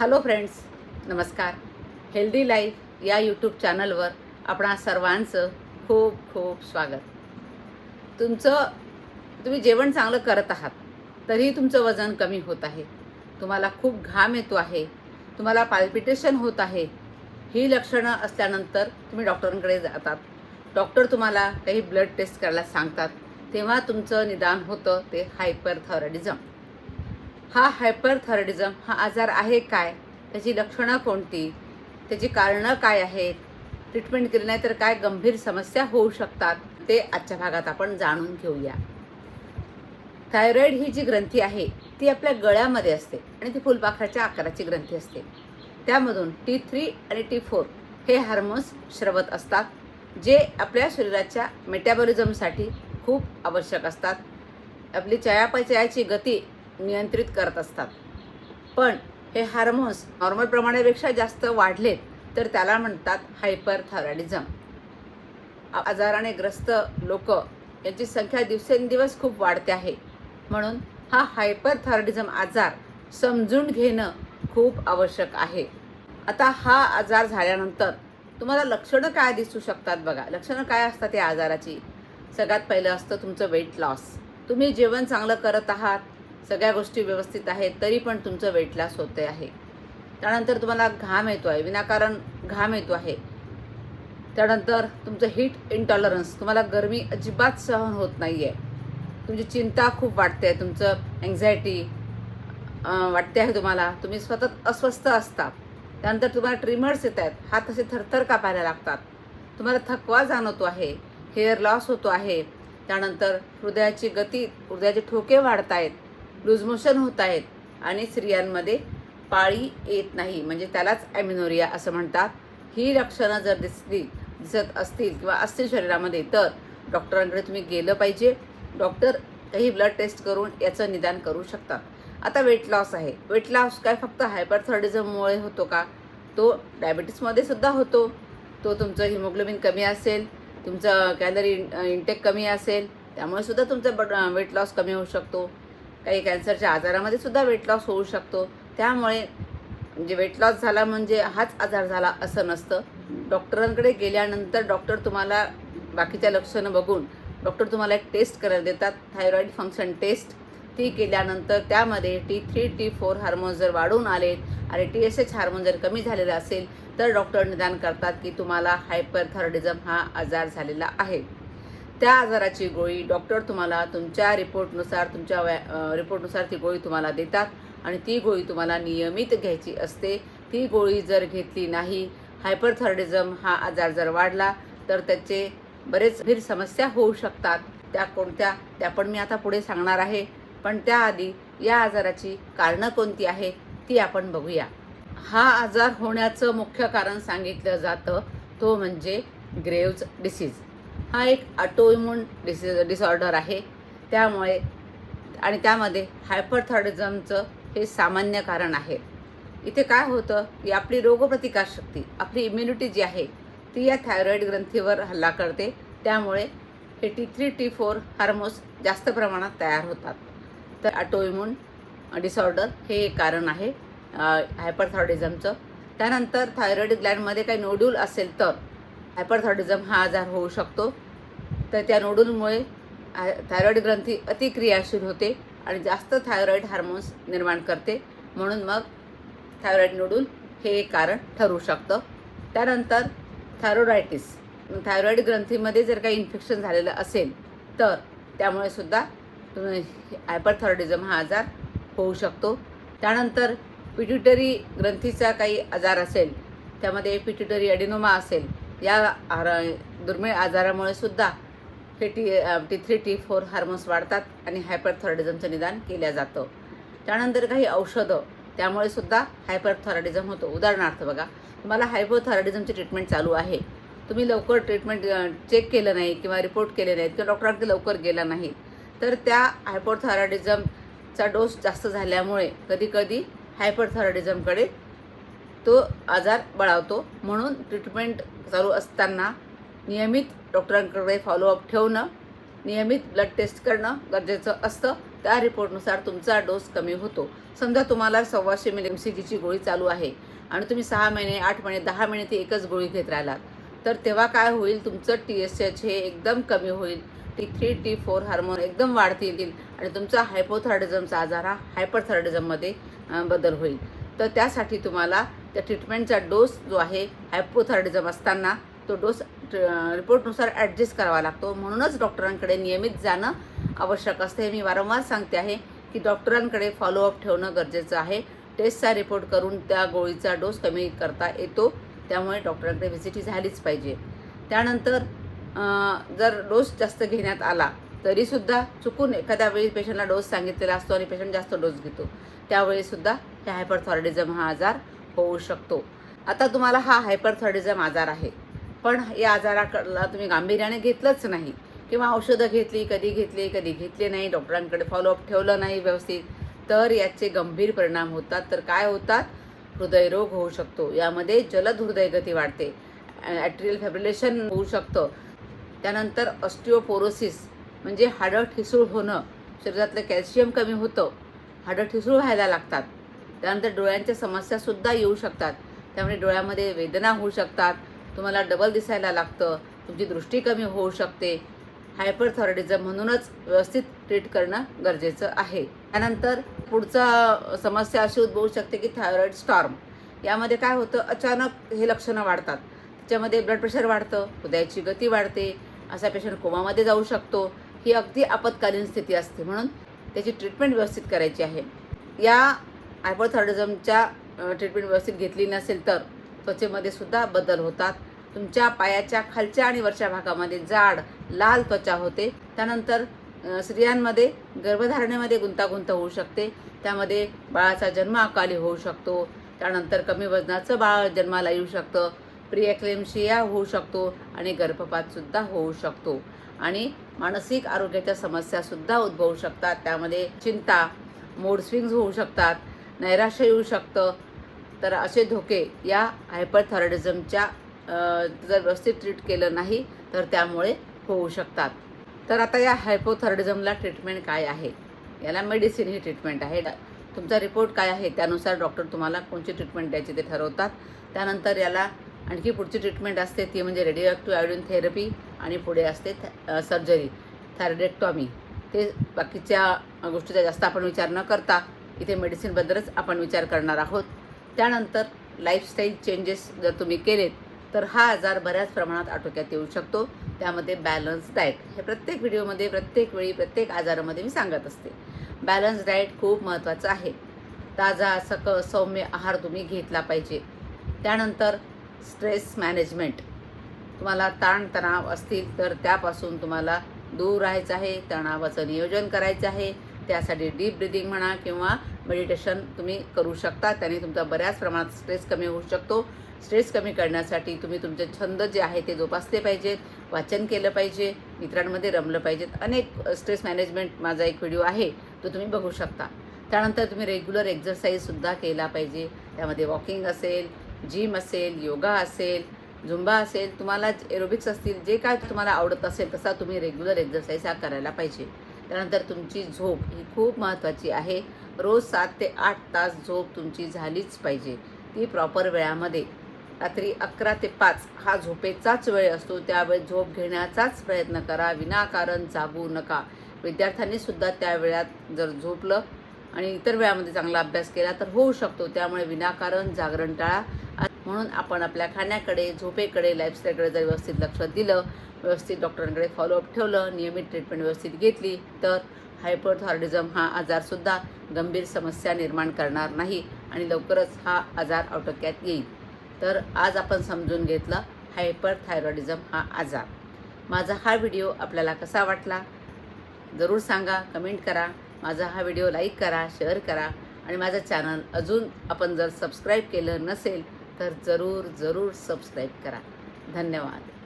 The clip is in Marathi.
हॅलो फ्रेंड्स नमस्कार. हेल्दी लाईफ या यूट्यूब चॅनलवर आपणा सर्वांचं खूप खूप स्वागत. तुमचं तुम्ही जेवण चांगलं करत आहात तरीही तुमचं वजन कमी होत आहे. तुम्हाला खूप घाम येतो आहे. तुम्हाला पाल्पिटेशन होत आहे. ही लक्षणं असल्यानंतर तुम्ही डॉक्टरांकडे जातात. डॉक्टर तुम्हाला काही ब्लड टेस्ट करायला सांगतात. तेव्हा तुमचं निदान होतं ते हायपरथॉयरॉइडिझम हा हायपरथायरॉइडिझम हा आजार आहे काय? त्याची लक्षणं कोणती? त्याची कारणं काय आहेत? ट्रीटमेंट केली नाही तर काय गंभीर समस्या होऊ शकतात? ते आजच्या भागात आपण जाणून घेऊया. थायरॉईड ही जी ग्रंथी आहे ती आपल्या गळ्यामध्ये असते आणि ती फुलपाखराच्या आकाराची ग्रंथी असते. त्यामधून टी थ्री आणि टी फोर हे हार्मोन्स श्रवत असतात जे आपल्या शरीराच्या मेटॅबॉलिझमसाठी खूप आवश्यक असतात. आपली चयापचयाची गती नियंत्रित करत असतात. पण हे हार्मोन्स नॉर्मल प्रमाणापेक्षा जास्त वाढलेत तर त्याला म्हणतात हायपर थायरॉइडिझम आजाराने ग्रस्त लोक यांची संख्या दिवसेंदिवस खूप वाढते आहे. म्हणून हा हायपर थायरॉइडिझम आजार समजून घेणं खूप आवश्यक आहे. आता हा आजार झाल्यानंतर तुम्हाला लक्षणं काय दिसू शकतात बघा. लक्षणं काय असतात या आजाराची? सगळ्यात पहिलं असतं तुमचं वेट लॉस तुम्ही जेवण चांगलं करत आहात सगळ्या गोष्टी व्यवस्थित आहेत तरी पण तुमचं वेट लॉस होते आहे. त्यानंतर तुम्हाला घाम येतो आहे विनाकारण घाम येतो आहे. त्यानंतर तुमचं हीट इंटॉलरन्स तुम्हाला गरमी अजिबात सहन होत नाही आहे तुमची चिंता खूप वाटते आहे तुमचं अँझायटी वाटते आहे तुम्हाला. तुम्ही सतत अस्वस्थ असता. त्यानंतर तुम्हाला ट्रिमर्स येत आहेत हात असे थरथर कापायला लागतात. तुम्हाला थकवा जाणवतो आहे हेअर लॉस होतो आहे. त्यानंतर हृदयाची गती हृदयाचे ठोके वाढत आहेत लूजमोशन होत आहेत आणि स्त्रियांमध्ये पाळी येत नाही. म्हणजे त्यालाच ॲमिनोरिया असं म्हणतात. ही लक्षणं जर दिसली दिसत असतील किंवा असतील शरीरामध्ये तर डॉक्टरांकडे तुम्ही गेलं पाहिजे. डॉक्टर काही ब्लड टेस्ट करून याचं निदान करू शकतात. आता वेट लॉस आहे. वेट लॉस काय फक्त हायपरथॉयडिझममुळे होतो का? तो डायबिटीसमध्ये सुद्धा होतो. तो तुमचं हिमोग्लोबिन कमी असेल तुमचं कॅलरी इंटेक कमी असेल त्यामुळे सुद्धा तुमचं वेट लॉस कमी होऊ शकतो. काही कॅन्सरच्या आजारामध्ये सुद्धा वेट लॉस होऊ शकतो. त्यामुळे म्हणजे वेट लॉस झाला म्हणजे हाच आजार झाला असं नसतं. डॉक्टरांकडे गेल्यानंतर डॉक्टर तुम्हाला बाकीच्या लक्षणं बघून डॉक्टर तुम्हाला एक टेस्ट करायला देतात थायरॉईड फंक्शन टेस्ट ती केल्यानंतर त्यामध्ये T three T four hormone जर वाढून आलेत आणि टी एस एच हार्मोन जर कमी झालेलं असेल तर डॉक्टर निदान करतात की तुम्हाला हायपरथायरॉइडिझम हा आजार झालेला आहे. त्या आजाराची गोळी डॉक्टर तुम्हाला तुमच्या रिपोर्टनुसार तुमच्या वॅ रिपोर्टनुसार ती गोळी तुम्हाला देतात आणि ती गोळी तुम्हाला नियमित घ्यायची असते. ती गोळी जर घेतली नाही हायपरथायरॉइडिझम हा आजार जर वाढला तर त्याचे बरेच गंभीर समस्या होऊ शकतात. त्या कोणत्या? त्या पण मी आता पुढे सांगणार आहे. पण त्याआधी या आजाराची कारणं कोणती आहे ती आपण बघूया. हा आजार होण्याचं मुख्य कारण सांगितलं जातं तो म्हणजे ग्रेव्ज डिसीज. हा एक ऑटोइम्युन डिस डिसऑर्डर आहे. त्यामुळे आणि त्यामध्ये हायपरथॉयडिझमचं हे सामान्य कारण आहे. इथे काय होतं की आपली रोगप्रतिकारशक्ती आपली इम्युनिटी जी आहे ती या थायरॉईड ग्रंथीवर हल्ला करते. त्यामुळे हे T three T four hormones जास्त प्रमाणात तयार होतात. तर ऑटोइम्युन डिसऑर्डर हे एक कारण आहे हायपरथॉयडिझमचं त्यानंतर थायरॉईड ग्लँडमध्ये काही नोड्यूल असेल तर हायपरथॉयडिझम हा आजार होऊ शकतो. तर त्या नोडूलमुळे थायरॉईड ग्रंथी अतिक्रियाशील होते आणि जास्त थायरॉईड हार्मोन्स निर्माण करते. म्हणून मग थायरॉईड नोडूल हे एक कारण ठरू शकतं. त्यानंतर थायरोडायटिस थायरॉईड ग्रंथीमध्ये जर काही इन्फेक्शन झालेलं असेल तर त्यामुळे सुद्धा तुम्ही हायपरथॉयडिझम हा आजार होऊ शकतो. त्यानंतर पिट्युटरी ग्रंथीचा काही आजार असेल त्यामध्ये पिट्युटरी ॲडिनोमा असेल या आर दुर्मिळ आजारामुळे सुद्धा हे T T three T four hormones वाढतात आणि हायपरथॉयडिझमचं निदान केलं जातं. त्यानंतर काही औषधं त्यामुळे सुद्धा हायपरथॉयडिझम होतो. उदाहरणार्थ बघा तुम्हाला हायपोथॉयडिझमची ट्रीटमेंट चालू आहे. तुम्ही लवकर ट्रीटमेंट चेक केलं नाही किंवा रिपोर्ट केले नाहीत किंवा डॉक्टरांकडे लवकर गेला नाही तर त्या हायपोथॉयरॉइडिझमचा डोस जास्त झाल्यामुळे कधीकधी हायपरथॉयरॉइडिझमकडे तो आजार बळावतो म्हणून ट्रीटमेंट चालू असताना नियमित डॉक्टरांकडे फॉलोअप ठेवणं नियमित ब्लड टेस्ट करणं गरजेचं असतं. त्या रिपोर्टनुसार तुमचा डोस कमी होतो. समजा तुम्हाला सव्वाशे मिली एम सी जीची गोळी चालू आहे आणि तुम्ही सहा महिने आठ महिने दहा महिने ती एकच गोळी घेत राहिलात तर तेव्हा काय होईल? तुमचं टी एस एच हे एकदम कमी होईल. T three T four hormone एकदम वाढतील आणि तुमचा हायपोथायरॉइडिझमचा आजार हा हायपरथायरॉइडिझममध्ये बदल होईल. तर त्यासाठी तुम्हाला त्या ट्रीटमेंटचा डोस जो आहे हायपोथायरॉइडिझम असताना तो डोस रिपोर्टनुसार ॲडजस्ट करावा लागतो. म्हणूनच डॉक्टरांकडे नियमित जाणं आवश्यक असते. हे मी वारंवार सांगते आहे की डॉक्टरांकडे फॉलोअप ठेवणं गरजेचं आहे. टेस्टचा रिपोर्ट करून त्या गोळीचा डोस कमी करता येतो. त्यामुळे डॉक्टरांकडे व्हिजिट ही झालीच पाहिजे. त्यानंतर जर डोस जास्त घेण्यात आला तरीसुद्धा चुकून एखाद्या वेळी पेशंटला डोस सांगितलेला असतो आणि पेशंट जास्त डोस घेतो. त्यावेळीसुद्धा हे हायपरथॉरिडिझम हा आजार होऊ शकतो. आता तुम्हाला हा हायपरथॉरिझम आजार आहे. पण या आजाराकडला तुम्ही गांभीर्याने घेतलंच नाही. किंवा औषधं घेतली कधी घेतली कधी घेतली नाही डॉक्टरांकडे फॉलोअप ठेवलं नाही व्यवस्थित तर याचे गंभीर परिणाम होतात. तर काय होतात? हृदयरोग होऊ शकतो. यामध्ये जलद हृदयगती वाढते. ॲट्रियल फॅब्रिलेशन होऊ शकतं. त्यानंतर ऑस्टिओपोरोसिस म्हणजे हाडं ठिसूळ होणं. शरीरातलं कॅल्शियम कमी होतं. हाडं ठिसूळ व्हायला लागतात. त्यानंतर डोळ्यांच्या समस्यासुद्धा येऊ शकतात. त्यामुळे डोळ्यामध्ये वेदना होऊ शकतात. तुम्हाला डबल दिसायला लागतं. तुमची दृष्टी कमी होऊ शकते. हायपरथॉरिडिझम म्हणूनच व्यवस्थित ट्रीट करणं गरजेचं आहे. त्यानंतर पुढचा समस्या अशी उद्भवू शकते की थायरॉईड स्टॉर्म यामध्ये काय होतं? अचानक हे लक्षणं वाढतात. त्याच्यामध्ये ब्लड प्रेशर वाढतं हृदयाची गती वाढते असा पेशंट कोमामध्ये जाऊ शकतो. ही अगदी आपत्कालीन स्थिती असते म्हणून त्याची ट्रीटमेंट व्यवस्थित करायची आहे. या हायपोथायरॉइडिझमच्या ट्रीटमेंट व्यवस्थित घेतली नसेल तर त्वचेमध्ये सुद्धा बदल होतात. तुमच्या पायाच्या खालच्या आणि वरच्या भागामध्ये जाड लाल त्वचा होते. त्यानंतर स्त्रियांमध्ये गर्भधारणेमध्ये गुंतागुंत होऊ शकते. त्यामध्ये बाळाचा जन्म अकाली होऊ शकतो. त्यानंतर कमी वजनाचं बाळ जन्माला येऊ शकतं. प्रियक्लेमशिया होऊ शकतो आणि गर्भपातसुद्धा होऊ शकतो. आणि मानसिक आरोग्याच्या समस्यासुद्धा उद्भवू शकतात. त्यामध्ये चिंता मूड स्विंग्स होऊ शकतात. नैराश्य येऊ शकतं. तर असे धोके या हायपरथॉयरॉइडिझमच्या जर व्यवस्थित ट्रीट केलं नाही तर त्यामुळे होऊ शकतात. तर आता या हायपोथॉयरॉइडिझमला ट्रीटमेंट काय आहे? याला मेडिसिन ही ट्रीटमेंट आहे. तुमचा रिपोर्ट काय आहे? त्यानुसार डॉक्टर तुम्हाला कोणती ट्रीटमेंट द्यायची ते ठरवतात. त्यानंतर याला आणखी पुढची ट्रीटमेंट असते ती म्हणजे रेडिओ ॲक्टिव्ह आयोडीन थेरपी आणि पुढे असते सर्जरी थायरॉइडेक्टॉमी ते बाकीच्या गोष्टीचा जास्त आपण विचार न करता इथे मेडिसिनबद्दलच आपण विचार करणार आहोत. त्यानंतर लाईफस्टाईल चेंजेस जर तुम्ही केलेत तर हा आजार बऱ्याच प्रमाणात आटोक्यात येऊ शकतो. त्यामध्ये बॅलन्स डाएट हे प्रत्येक व्हिडिओमध्ये प्रत्येक वेळी प्रत्येक आजारामध्ये मी सांगत असते. बॅलन्स डाएट खूप महत्त्वाचं आहे. ताजा सक सौम्य आहार तुम्ही घेतला पाहिजे. त्यानंतर स्ट्रेस मॅनेजमेंट तुम्हाला ताणतणाव असतील तर त्यापासून तुम्हाला दूर राहायचं आहे. तणावाचं नियोजन करायचं आहे. त्यासाठी डीप ब्रिदिंग म्हणा किंवा मेडिटेशन तुम्ही करू शकता. त्याने तुमचा बऱ्याच प्रमाणात स्ट्रेस कमी होऊ शकतो. स्ट्रेस कमी करण्यासाठी तुम्ही तुमचे छंद जे आहे ते जोपासले पाहिजेत वाचन केलं पाहिजे मित्रांमध्ये रमलं पाहिजेत. अनेक स्ट्रेस मॅनेजमेंट माझा एक व्हिडिओ आहे तो तुम्ही बघू शकता. त्यानंतर तुम्ही रेग्युलर एक्झरसाईजसुद्धा केला पाहिजे. त्यामध्ये वॉकिंग असेल जिम असेल योगा असेल झुंबा असेल तुम्हाला एरोबिक्स असतील जे काय तुम्हाला आवडत असेल तसा तुम्ही रेग्युलर एक्झरसाईज हा करायला पाहिजे. त्यानंतर तुमची झोप ही खूप महत्त्वाची आहे. रोज सात ते आठ तास झोप तुमची झालीच पाहिजे. ती प्रॉपर वेळामध्ये. रात्री अकरा ते पाच हा झोपेचाच वेळ असतो. त्यावेळी झोप घेण्याचाच प्रयत्न करा. विनाकारण जागू नका. विद्यार्थ्यांनी सुद्धा त्या वेळात जर झोपलं आणि इतर वेळामध्ये चांगला अभ्यास केला तर होऊ शकतो. त्यामुळे विनाकारण जागरण टाळा. म्हणून आपण आपल्या खाण्याकडे झोपेकडे लाईफस्टाईलकडे जर व्यवस्थित लक्ष दिलं व्यवस्थित डॉक्टरांकडे फॉलोअप ठेवलं नियमित ट्रीटमेंट व्यवस्थित घेतली तर हायपरथॉरिडिझम हा आजारसुद्धा गंभीर समस्या निर्माण करणार नाही आणि लवकरच हा आजार आटोक्यात येईल. तर आज आपण समजून घेतलं हायपरथायरॉइडिझम हा आजार. माझा हा व्हिडिओ आपल्याला कसा वाटला? जरूर सांगा कमेंट करा. माझा हा व्हिडिओ लाईक करा शेअर करा. आणि माझं चॅनल अजून आपण जर सबस्क्राईब केलं नसेल तर जरूर जरूर सबस्क्राईब करा. धन्यवाद.